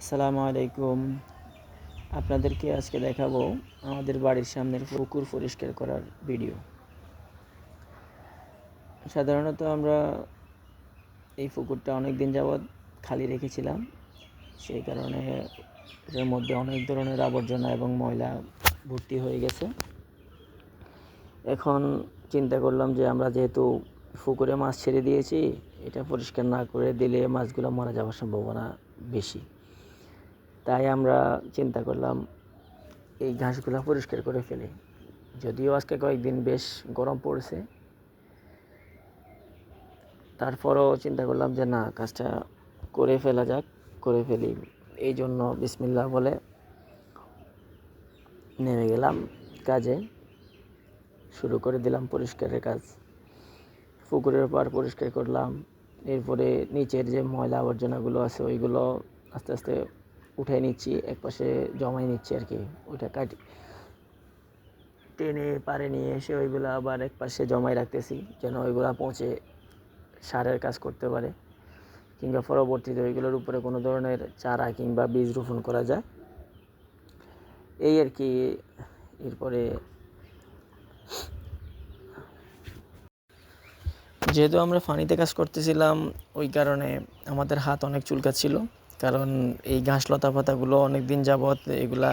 আসসালামু আলাইকুম। আপনাদেরকে আজকে দেখাবো আমাদের বাড়ির সামনের পুকুর পরিষ্কার করার ভিডিও। সাধারণত আমরা এই পুকুরটা অনেক দিন যাবৎ খালি রেখেছিলাম। সেই কারণে এর মধ্যে অনেক ধরনের আবর্জনা এবং ময়লা ভর্তি হয়ে গেছে। এখন চিন্তা করলাম যে আমরা যেহেতু পুকুরে মাছ ছেড়ে দিয়েছি, এটা পরিষ্কার না করে দিলে মাছগুলো মারা যাওয়ার সম্ভাবনা বেশি। তাই আমরা চিন্তা করলাম এই ঘাসগুলো পরিষ্কার করে ফেলি। যদিও আজকে কয়েকদিন বেশ গরম পড়েছে। তারপরও চিন্তা করলাম যে না, কাজটা করে ফেলা যাক, করে ফেলি। এই জন্য বিসমিল্লা বলে নেমে গেলাম কাজে। শুরু করে দিলাম পরিষ্কারের কাজ। পুকুরের পাড় পরিষ্কার করলাম। এরপরে নিচের যে ময়লা আবর্জনাগুলো আছে, ওইগুলো আস্তে আস্তে উঠে নিচ্ছি, এক পাশে জমাই নিচ্ছি আর কি ওইটা কাটি টেনে পারে নিয়ে এসে ওইগুলো আবার এক পাশে জমাই রাখতেছি, যেন ওইগুলো পৌঁছে সারের কাজ করতে পারে। কিংবা পরবর্তীতে ওইগুলোর উপরে কোনো ধরনের চারা কিংবা বীজ রোপণ করা যায়। এই আর কি, এরপরে যেহেতু আমরা ফানিতে কাজ করতেছিলাম, ওই কারণে আমাদের হাত অনেক চুলকাচ্ছিল। কারণ এই ঘাস লতা পাতাগুলো অনেক দিন যাবৎ এগুলা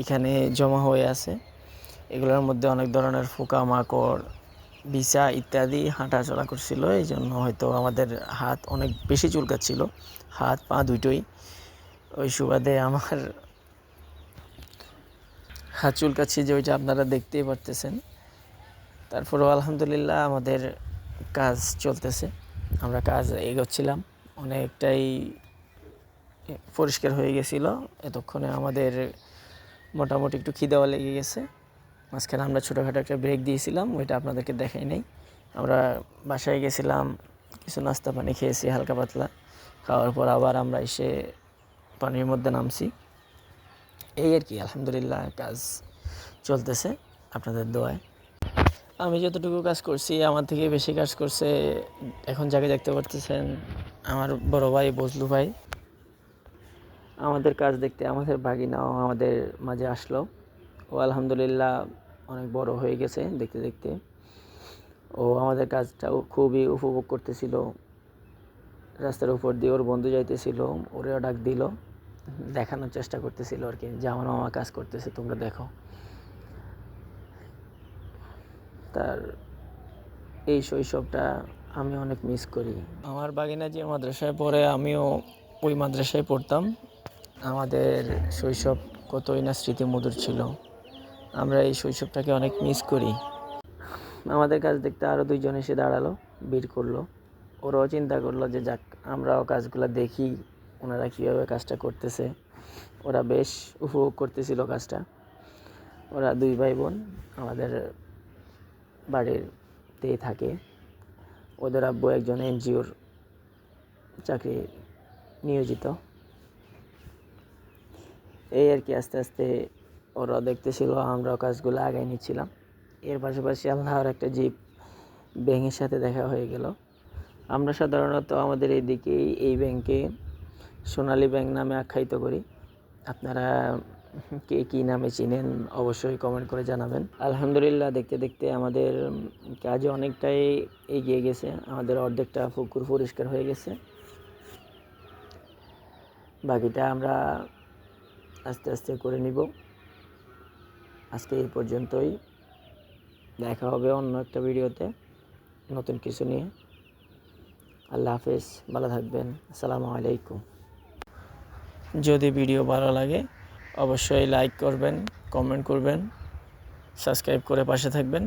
এখানে জমা হয়ে আছে। এগুলোর মধ্যে অনেক ধরনের পোকা মাকড় বিছা ইত্যাদি হাঁটাচলা করছিল। এই জন্য হয়তো আমাদের হাত অনেক বেশি চুলকাচ্ছিল। হাত, পা দুটোই। ওই সুবাদে আমার হাত চুলকাচ্ছি যে ওইটা আপনারা দেখতেই পারতেছেন। তারপরেও আলহামদুলিল্লাহ আমাদের কাজ চলতেছে। আমরা কাজ এগোচ্ছিলাম। অনেকটাই পরিষ্কার হয়ে গেছিল। এতক্ষণে আমাদের মোটামুটি একটু খিদেও লেগে গেছে। মাঝখানে আমরা ছোটোখাটো একটা ব্রেক দিয়েছিলাম, ওইটা আপনাদেরকে দেখাই নাই। আমরা বাসায় গেছিলাম, কিছু নাস্তা পানি খেয়েছি হালকা পাতলা। খাওয়ার পর আবার আমরা এসে পানির মধ্যে নামছি। এই আর কি, আলহামদুলিল্লাহ কাজ চলতেছে আপনাদের দোয়ায়। আমি যতটুকু কাজ করছি, আমার থেকে বেশি কাজ করছে, এখন যাকে দেখতে পারতেছেন আমার বড় ভাই, বজলু ভাই। আমাদের কাজ দেখতে আমাদের বাগিনাও আমাদের মাঝে আসলো। ও আলহামদুলিল্লাহ অনেক বড় হয়ে গেছে দেখতে দেখতে। ও আমাদের কাজটাও খুবই উপভোগ করতেছিল। রাস্তার উপর দিয়ে ওর বন্ধু যাইতেছিল, ওরেও ডাক দিল, দেখানোর চেষ্টা করতেছিল আর কি যে আমার মামা কাজ করতেছে, তোমরা দেখো। তার এই শৈশবটা আমি অনেক মিস করি। আমার বাগিনা যে মাদ্রাসায় পড়ে, আমিও ওই মাদ্রাসায় পড়তাম। আমাদের শৈশব কতই না স্মৃতিমধুর ছিল। আমরা এই শৈশবটাকে অনেক মিস করি। আমাদের কাজ দেখতে আরও দুইজন এসে দাঁড়াল, ভিড় করল। ওরাও চিন্তা করল যে যাক, আমরাও কাজগুলো দেখি, ওনারা কীভাবে কাজটা করতেছে। ওরা বেশ উপভোগ করতেছিল কাজটা। ওরা দুই ভাই বোন আমাদের বাড়িরতেই থাকে। ওদের আব্বু একজন এনজিওর চাকরি নিয়োজিত। এই আর কি আস্তে আস্তে ওরা দেখতেছিল, আমরা কাজগুলো আগায় নিচ্ছিলাম। এর পাশাপাশি আল্লাহর একটা জীব ব্যাঙের সাথে দেখা হয়ে গেল। আমরা সাধারণত আমাদের এইদিকে এই ব্যাংকে সোনালী ব্যাংক নামে আখ্যায়িত করি। আপনারা কে কী নামে চিনেন অবশ্যই কমেন্ট করে জানাবেন। আলহামদুলিল্লাহ, দেখতে দেখতে আমাদের কাজে অনেকটাই এগিয়ে গেছে। আমাদের অর্ধেকটা পুকুর পরিষ্কার হয়ে গেছে। বাকিটা আমরা আস্তে আস্তে করে নিব। আজকে এই পর্যন্তই। দেখা হবে অন্য একটা ভিডিওতে নতুন কিছু নিয়ে। আল্লাহ হাফেজ, ভালো থাকবেন। আসসালামু আলাইকুম। যদি ভিডিও ভালো লাগে, অবশ্যই লাইক করবেন, কমেন্ট করবেন, সাবস্ক্রাইব করে পাশে থাকবেন।